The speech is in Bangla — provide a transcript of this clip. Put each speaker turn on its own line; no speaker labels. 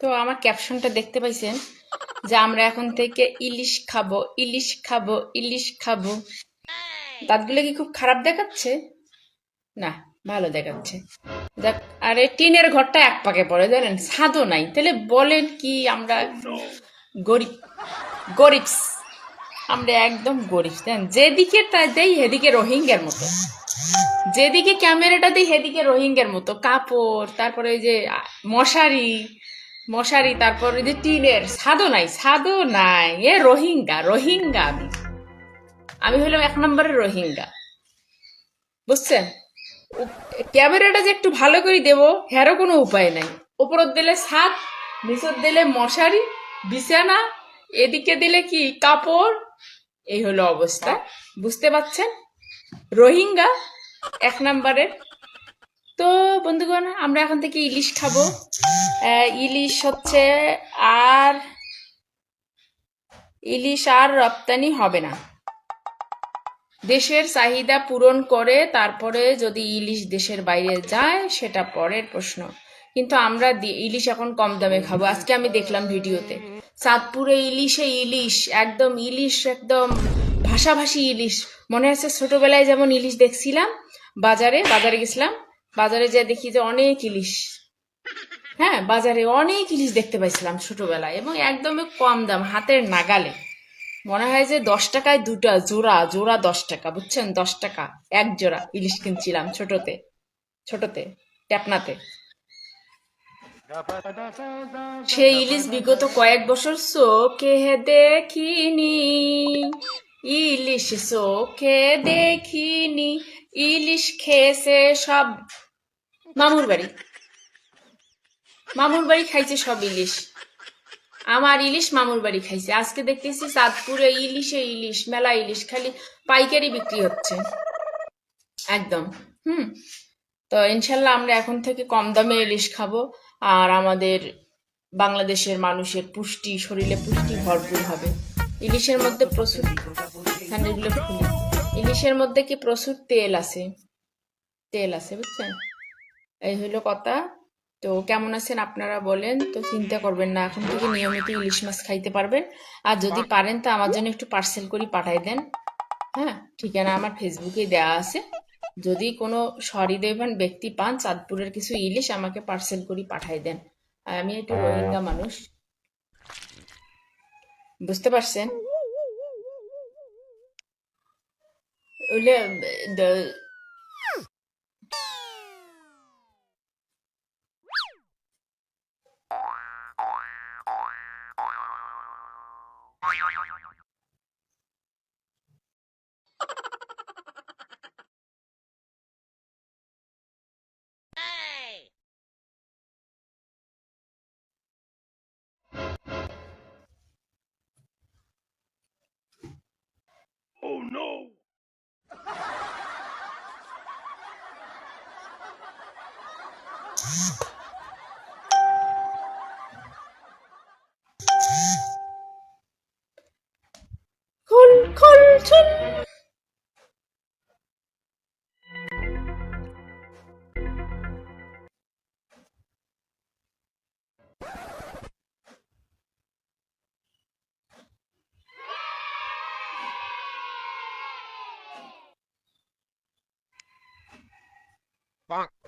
তো আমার ক্যাপশনটা দেখতে পাইছেন যে আমরা এখন থেকে ইলিশ খাব ইলিশ খাব ইলিশ খাব। দাঁতগুলো কি খুব খারাপ দেখাচ্ছে? না, ভালো দেখাচ্ছে। দেখ, আরে টিনের ঘরটা এক পাকে পড়ে, জানেন? ছাদও নাই। তাহলে বলেন কি আমরা গরিব, গরিবস। আমরা একদম গরিব দেন যেদিকে তা দেই, সেদিকে রোহিঙ্গার মতো। যেদিকে ক্যামেরাটা দিই, সেদিকে রোহিঙ্গার মতো। কাপড়, তারপরে ওই যে মশারি মশারি, তারপর ওই যে টিনের ছাদও নাই ছাদও নাই, এ রোহিঙ্গা রোহিঙ্গা আমি। আমি হলাম এক নম্বরের রোহিঙ্গা। বুঝছেন? ক্যামেরাটা যে একটু ভালো করে দেবো হ্যারও কোনো উপায় নাই। উপরত দিলে ছাদ নিচত দিলে মশারি, বিছানা, এদিকে দিলে কি কাপড়? এই হলো অবস্থা। বুঝতে পারছেন? রোহিঙ্গা, এক নম্বরের তো বন্ধুগণ, আমরা এখন থেকে ইলিশ খাব। ইলিশ হচ্ছে আর, ইলিশ আর রপ্তানি হবে না। দেশের চাহিদা পূরণ করে তারপরে যদি ইলিশ দেশের বাইরে যায়, সেটা পরের প্রশ্ন। কিন্তু আমরা ইলিশ এখন কম দামে খাব। আজকে আমি দেখলাম ভিডিওতে, চাঁদপুরে ইলিশে ইলিশ, একদম ইলিশ, একদম ভাষাভাষী ইলিশ। মনে আছে ছোটবেলায় যেমন ইলিশ দেখছিলাম, বাজারে বাজারে গেছিলাম বাজারে যে দেখি যে অনেক ইলিশ। হ্যাঁ বাজারে অনেক ইলিশ দেখতে পাইছিলাম ছোটবেলায় এবং একদমই কম দাম, হাতের নাগালে। মনে হয় যে দশ টাকায় দুটা জোড়া জোড়া দশ টাকা, বুঝছেন? দশ টাকা, এক জোড়া ইলিশ কিনছিলাম ছোটতে ছোটতে, ট্যাপনাতে। সেই ইলিশ বিগত কয়েক বছর চোখে দেখিনি ইলিশ চোখে দেখিনি, ইলিশ খেয়েছে সব মামুর বাড়ি। মামুর বাড়ি খাইছে সব ইলিশ। আমার ইলিশ মামুর বাড়ি খাইছে। আজকে দেখতেছি চাঁদপুরে ইলিশে ইলিশ, মেলা ইলিশ, খালি পাইকারি বিক্রি হচ্ছে। একদম, হুম। তো ইনশাল্লাহ আমরা এখন থেকে কম দামে ইলিশ খাব। আর আমাদের বাংলাদেশের মানুষের পুষ্টি, শরীরে পুষ্টি ভরপুর হবে। ইলিশের মধ্যে প্রচুর হ্যাঁ, এগুলো ফুল। ইলিশের মধ্যে কি প্রচুর তেল আছে? তেল আছে বুঝছেন? এই হলো কথা। তো কেমন আছেন আপনারা বলেন তো চিন্তা করবেন না এখন থেকে নিয়মিত ইলিশ মাছ খাইতে পারবেন। আর যদি পারেন তো আমার জন্য একটু পার্সেল করে পাঠাই দেন। হ্যাঁ ঠিকানা আমার ফেসবুকে দেওয়া আছে। যদি কোনো সরি সহৃদয়বান ব্যক্তি পান চাঁদপুরের কিছু ইলিশ আমাকে পার্সেল করে পাঠাই দেন। আর আমি একটু রোহিঙ্গা মানুষ। বুঝতে পারছেন? öyle de
Oh no!
খোল খোল চল
Bonk.